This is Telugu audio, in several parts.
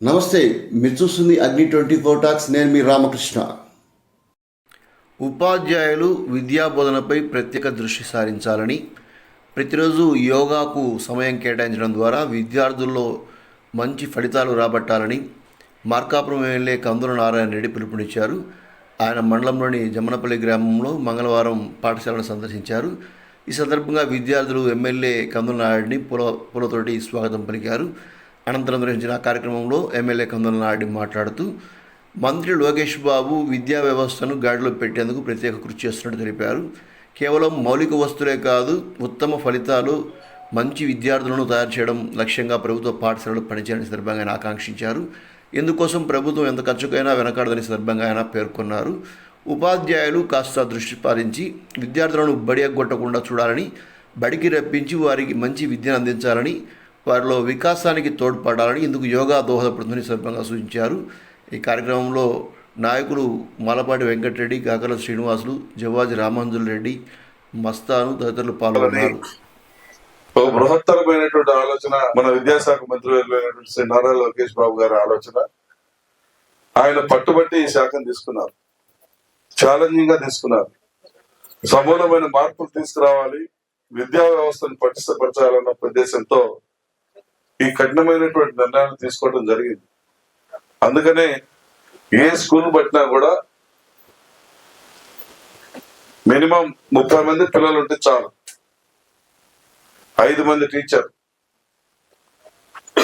నమస్తే మీరు చూస్తుంది అగ్ని ట్వంటీ ఫోర్ టాక్స్ నేను మీ రామకృష్ణ. ఉపాధ్యాయులు విద్యా బోధనపై ప్రత్యేక దృష్టి సారించాలని ప్రతిరోజు యోగాకు సమయం కేటాయించడం ద్వారా విద్యార్థుల్లో మంచి ఫలితాలు రాబట్టాలని మార్కాపురం ఎమ్మెల్యే కందుల నారాయణ రెడ్డి పిలుపునిచ్చారు. ఆయన మండలంలోని జమ్మనపల్లి గ్రామంలో మంగళవారం పాఠశాలను సందర్శించారు. ఈ సందర్భంగా విద్యార్థులు ఎమ్మెల్యే కందుల నాయుడిని పూల పూలతోటి స్వాగతం పలికారు. అనంతరం నిర్వహించిన కార్యక్రమంలో ఎమ్మెల్యే కందుల నాయుడు మాట్లాడుతూ మంత్రి లోకేష్ బాబు విద్యా వ్యవస్థను గాడిలో పెట్టేందుకు ప్రత్యేక కృషి చేస్తున్నట్టు తెలిపారు. కేవలం మౌలిక వస్తువులే కాదు ఉత్తమ ఫలితాలు మంచి విద్యార్థులను తయారు చేయడం లక్ష్యంగా ప్రభుత్వ పాఠశాలలు పనిచేయని సందర్భంగా ఆయన ఆకాంక్షించారు. ఇందుకోసం ప్రభుత్వం ఎంత ఖర్చుకైనా వెనకాడదని సందర్భంగా ఆయన పేర్కొన్నారు. ఉపాధ్యాయులు కాస్త దృష్టి పాలించి విద్యార్థులను బడి ఎగ్గొట్టకుండా చూడాలని బడికి రప్పించి వారికి మంచి విద్యను అందించాలని వారిలో వికాసానికి తోడ్పడాలని ఇందుకు యోగా దోహదపడుతుందని సందర్భంగా సూచించారు. ఈ కార్యక్రమంలో నాయకులు మాలపాటి వెంకటరెడ్డి కాకల శ్రీనివాసులు జవాజ్ రామాంజుల్ రెడ్డి మస్తాను తదితరులు పాల్గొన్నారు. బృహత్తరమైనటువంటి ఆలోచన మన విద్యాశాఖ మంత్రి శ్రీ నారా లోకేష్ బాబు గారి ఆలోచన. ఆయన పట్టుబట్టి ఈ శాఖను తీసుకున్నారు. ఛాలెంజింగ్గా తీసుకున్నారు. సమూలమైన మార్పులు తీసుకురావాలి. విద్యా వ్యవస్థను పటిష్టపరచాలన్న ఉద్దేశంతో ఈ కఠినమైనటువంటి నిర్ణయాలు తీసుకోవడం జరిగింది. అందుకనే ఏ స్కూల్ పట్టినా కూడా మినిమం ముప్పై మంది పిల్లలు ఉంటే చాలు. ఐదు మంది టీచర్.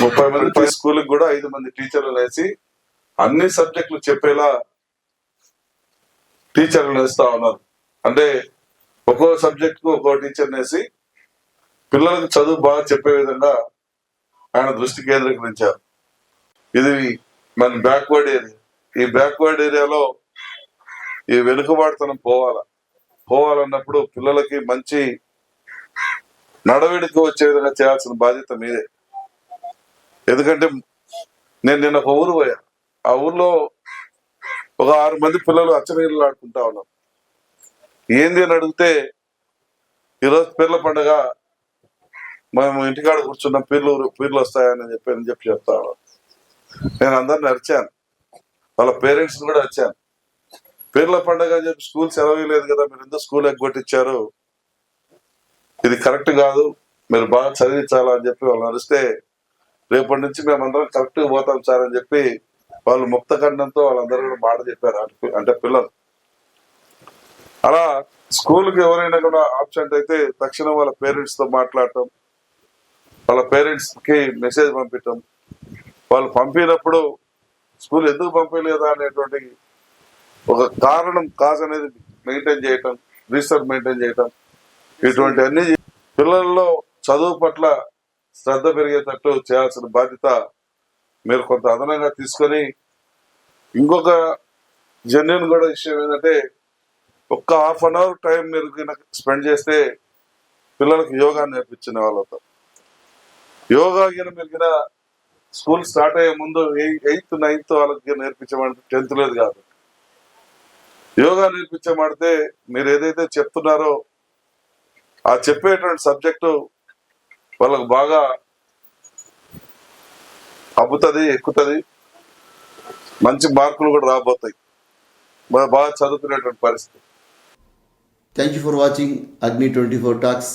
ముప్పై మంది స్కూల్కి కూడా ఐదు మంది టీచర్లు వేసి అన్ని సబ్జెక్టులు చెప్పేలా టీచర్లు వేస్తా ఉన్నారు. అంటే ఒక్కో సబ్జెక్ట్కు ఒక్కో టీచర్ వేసి పిల్లలకు చదువు బాగా చెప్పే విధంగా ఆయన దృష్టి కేంద్రీకరించారు. ఇది మన బ్యాక్వర్డ్ ఏరియా. ఈ బ్యాక్వర్డ్ ఏరియాలో ఈ వెనుకబాటుతనం పోవాలా. పోవాలన్నప్పుడు పిల్లలకి మంచి నడవడికి వచ్చే విధంగా చేయాల్సిన బాధ్యత మీదే. ఎందుకంటే నేను నిన్న ఒక ఊరు పోయా. ఆ ఊర్లో ఒక ఆరు మంది పిల్లలు అచ్చనీళ్ళు ఆడుకుంటా ఉన్నారు ఏంది అని అడిగితే ఈరోజు పీర్ల పండుగ మేము ఇంటికాడ కూర్చున్న పీర్లు పీర్లు వస్తాయని చెప్పి అని చెప్పి చెప్తా నేను అందరిని అరిచాను. వాళ్ళ పేరెంట్స్ కూడా వచ్చాను పీర్ల పండుగ అని చెప్పి స్కూల్ సెలవు లేదు కదా మీరు ఎందుకు స్కూల్ ఎగ్గొట్టించారు? ఇది కరెక్ట్ కాదు మీరు బాగా చదివించాలా అని చెప్పి వాళ్ళు అరిస్తే రేపటి నుంచి మేమందరం కరెక్ట్గా పోతాం సార్ అని చెప్పి వాళ్ళు ముక్త ఖండంతో వాళ్ళందరూ కూడా మాట చెప్పారు. అంటే- అంటే పిల్లలు. అలా స్కూల్కి ఎవరైనా కూడా ఆబ్సెంట్ అయితే తక్షణం వాళ్ళ పేరెంట్స్తో మాట్లాడటం వాళ్ళ పేరెంట్స్కి మెసేజ్ పంపించడం వాళ్ళు పంపినప్పుడు స్కూల్ ఎందుకు పంపించలేదా అనేటువంటి ఒక కారణం కాజ్ అనేది మెయింటైన్ చేయటం రిజిస్టర్ మెయింటైన్ చేయటం ఇటువంటి అన్ని పిల్లల్లో చదువు పట్ల శ్రద్ధ పెరిగేటట్టు చేయాల్సిన బాధ్యత మీరు కొంత అదనంగా తీసుకొని ఇంకొక జన్యున్ కూడా విషయం ఏంటంటే ఒక్క హాఫ్ అన్ అవర్ టైం మీరు స్పెండ్ చేస్తే పిల్లలకు యోగా నేర్పించిన వాళ్ళతో. యోగా గిన మీరు స్కూల్ స్టార్ట్ అయ్యే ముందు ఎయిత్ నైన్త్ వాళ్ళకి నేర్పించమంటే టెన్త్ లేదు కాదు. యోగా నేర్పించమంటే మీరు ఏదైతే చెప్తున్నారో ఆ చెప్పేటువంటి సబ్జెక్టు వాళ్ళకు బాగా అబ్బుతుంది ఎక్కుతుంది. మంచి మార్కులు కూడా రాబోతాయి. బాగా చదువుకునేటువంటి పరిస్థితి. Thank you for watching Agni twenty four talks